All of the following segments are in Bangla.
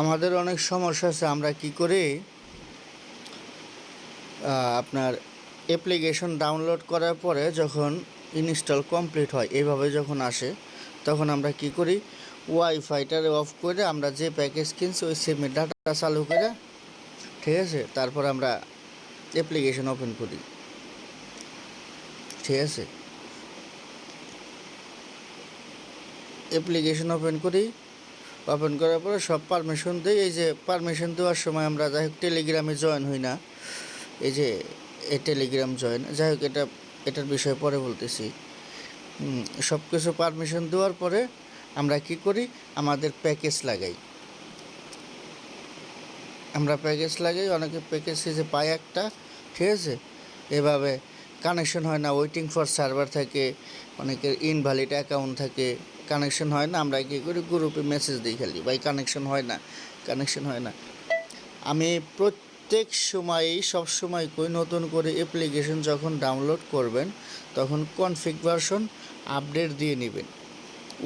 আমাদের অনেক সমস্যা আছে, আমরা কি করি আপনার অ্যাপ্লিকেশন ডাউনলোড করার পরে যখন ইনস্টল কমপ্লিট হয়, এভাবে যখন আসে, তখন আমরা কি করি ওয়াইফাইটারে অফ করে আমরা যে প্যাকেজ কিনছি, ওই সিমের ডাটা চালু করে, ঠিক আছে, তারপর আমরা অ্যাপ্লিকেশন ওপেন করি, ঠিক আছে। অ্যাপ্লিকেশন ওপেন করি ওপেন করার পরে সব পারমিশন দিই। এই যে পারমিশন দেওয়ার সময় আমরা যাই হোক টেলিগ্রামে জয়েন হই না। এই যে এ টেলিগ্রাম জয়েন যাই হোক এটা, এটার বিষয়ে পরে বলতেছি। সব কিছু পারমিশন দেওয়ার পরে আমরা কি করি? আমাদের প্যাকেজ লাগাই। আমরা প্যাকেজ লাগাই, অনেকে প্যাকেজ যে পায় একটা, ঠিক আছে? এভাবে কানেকশন হয় না ওয়েটিং ফর সার্ভার থাকে, অনেকের ইনভ্যালিড অ্যাকাউন্ট থাকে। কানেকশন হয় না, আমরা কী করি? গ্রুপে মেসেজ দিই খালি। ভাই কানেকশন হয় না কানেকশন হয় না। আমি প্রত্যেক সময়ই, সব সময় কই নতুন করে অ্যাপ্লিকেশন যখন ডাউনলোড করবেন, তখন কনফিগারেশন আপডেট দিয়ে নেবেন।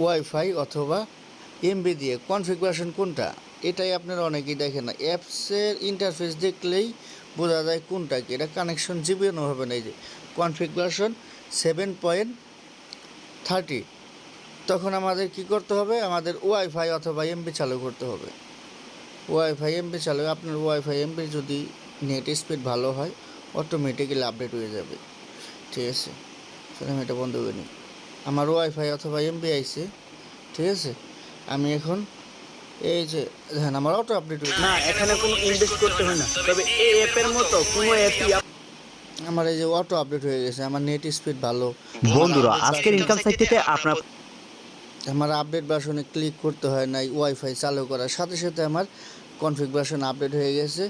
ওয়াইফাই অথবা এমবি দিয়ে। কনফিগারেশন কোনটা? এটাই আপনারা অনেকেই দেখেন না। অ্যাপসের ইন্টারফেস দেখলেই বোঝা যায় কোনটা কি। এটা কানেকশন জীবনও হবে না। এই যে কনফিগারেশন সেভেন পয়েন্ট থার্টি তখন আমাদের কি করতে হবে? আমাদের ওয়াইফাই অথবা এমবি চালু করতে হবে। ওয়াইফাই এমবি চালু আপনার ওয়াইফাই এমবি যদি নেট স্পিড ভালো হয় অটোমেটিক্যালি আপডেট হয়ে যাবে। ঠিক আছে? তাহলে আমি এটা বন্ধ করে নিই। আমার ওয়াইফাই অথবা এমবি আইছে। ঠিক আছে? আমি এখন এই যে হ্যাঁ আমার অটো আপডেট হয়ে না এখানে কোনো ইনভেস্ট করতে হয় না। তবে এই অ্যাপের মতো কোনো অ্যাপই আমার এই যে অটো আপডেট হয়ে গেছে। আমার নেট স্পিড ভালো। বন্ধুরা আজকের ইনকাম সাইট থেকে আপনার আমার আপডেট ভার্সনে ক্লিক করতে হয় নাই ওয়াইফাই চালু করার সাথে সাথে আমার কনফিগ ভার্সন আপডেট হয়ে গেছে।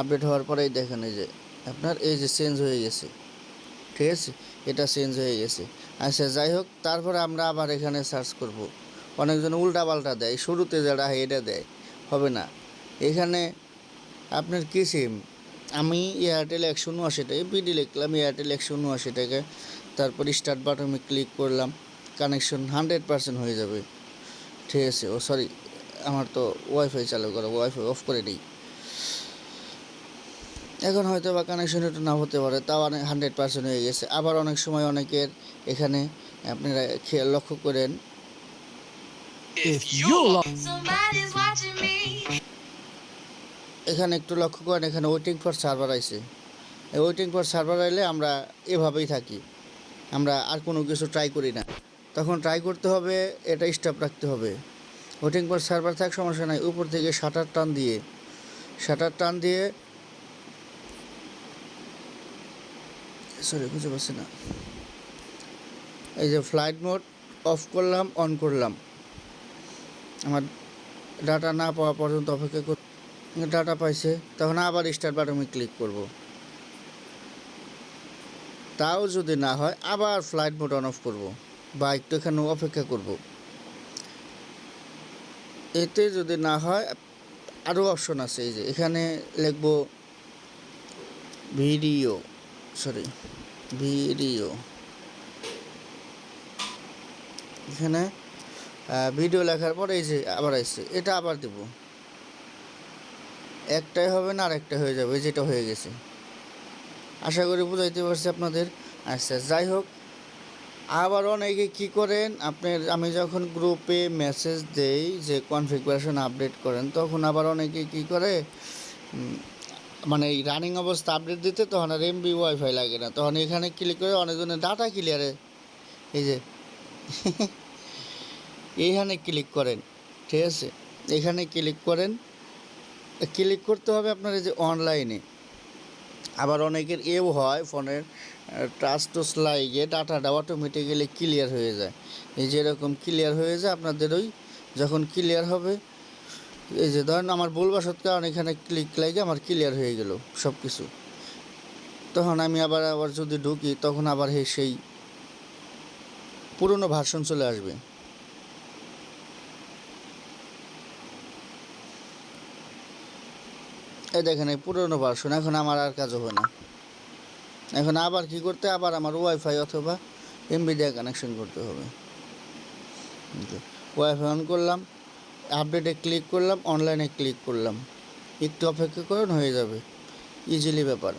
আপডেট হওয়ার পরেই দেখেন এই যে, আপনার এই যে চেঞ্জ হয়ে গেছে। ঠিক আছে? এটা চেঞ্জ হয়ে গেছে। আচ্ছা যাই হোক, তারপরে আমরা আবার এখানে সার্চ করব। অনেকজন উল্টা পাল্টা দেয়, শুরুতে যারা এটা দেয়, হবে না। এখানে আপনার কী সিম আমি এয়ারটেল একশো উনআশিটাকে বিডি লিখলাম এয়ারটেল একশো উনআশিটাকে তারপর স্টার্ট বাটনে ক্লিক করলাম। কানেকশন হান্ড্রেড পার্সেন্ট হয়ে যাবে। ঠিক আছে ও সরি আমার তো ওয়াইফাই চালু করা ওয়াইফাই অফ করে দিই। এখন হয়তো বা কানেকশন একটু না হতে পারে তাও অনেক হান্ড্রেড পার্সেন্ট হয়ে গেছে। আবার অনেক সময় অনেকের এখানে আপনারা খেয়াল লক্ষ্য করেন. এখানে একটু লক্ষ্য করেন এখানে ওয়েটিং ফর সার্ভার আইছে ওয়েটিং ফর সার্ভার আইলে আমরা এভাবেই থাকি। আমরা আর কোনো কিছু ট্রাই করি না। তখন ট্রাই করতে হবে, এটা স্টপ রাখতে হবে। ওয়েটিং পর সার্ভার থাক, সমস্যা নাই। উপর থেকে শাটার টান দিয়ে শাটার টান দিয়ে সরি বুঝতে পারছি না। এই যে ফ্লাইট মোড অফ করলাম অন করলাম। আমার ডাটা না পাওয়া পর্যন্ত অপেক্ষা কর ডাটা পাইছে, তখন আবার স্টার্ট বাটনে ক্লিক করব। তাও যদি না হয়, আবার ফ্লাইট মোড অন অফ করব। বা একটু এখানে অপেক্ষা করব। এতে যদি না হয় আরও অপশন আছে, এই যে এখানে লিখব ভিডিও সরি ভিডিও। এখানে ভিডিও লেখার পর এই যে আবার আসছে, এটা আবার দেব। একটাই হবে না আরেকটা হয়ে যাবে, যেটা হয়ে গেছে। আশা করি বুঝাইতে পারছি আপনাদের। আচ্ছা যাই হোক আবার অনেকে কি করেন, আপনার আমি যখন গ্রুপে মেসেজ দেই যে কনফিগারেশন আপডেট করেন, তখন আবার অনেকে কি করে মানে এই রানিং অবস্থা আপডেট দিতে তখন আর এমবি ওয়াইফাই লাগে না। তখন এখানে ক্লিক করে অনেকজনের ডাটা ক্লিয়ারে এই যে, এইখানে ক্লিক করেন, ঠিক আছে? এখানে ক্লিক করেন ক্লিক করতে হবে আপনার এই যে অনলাইনে আবার অনেকের এও হয় ফোনের টাচ টুচ লাইগে ডাটাটা অটোমেটিক্যালি ক্লিয়ার হয়ে যায়। এই যে এরকম ক্লিয়ার হয়ে যায়, আপনাদের ওই যখন ক্লিয়ার হবে, এই যে ধরেন আমার ভুলবশত কারণ এখানে ক্লিক লাগে আমার ক্লিয়ার হয়ে গেল সব কিছু তখন আমি আবার আবার যদি ঢুকি, তখন আবার সেই পুরনো ভার্সন চলে আসবে। এই দেখেন, এই পুরনো ভার্সন এখন আমার আর কাজ হবে না। এখন আবার কি করতে, আবার আমার ওয়াইফাই অথবা এমবি দিয়ে কানেকশন করতে হবে। ওয়াইফাই অন করলাম আপডেটে ক্লিক করলাম অনলাইনে ক্লিক করলাম। একটু অপেক্ষা করুন, হয়ে যাবে। ইজিলি ব্যাপার।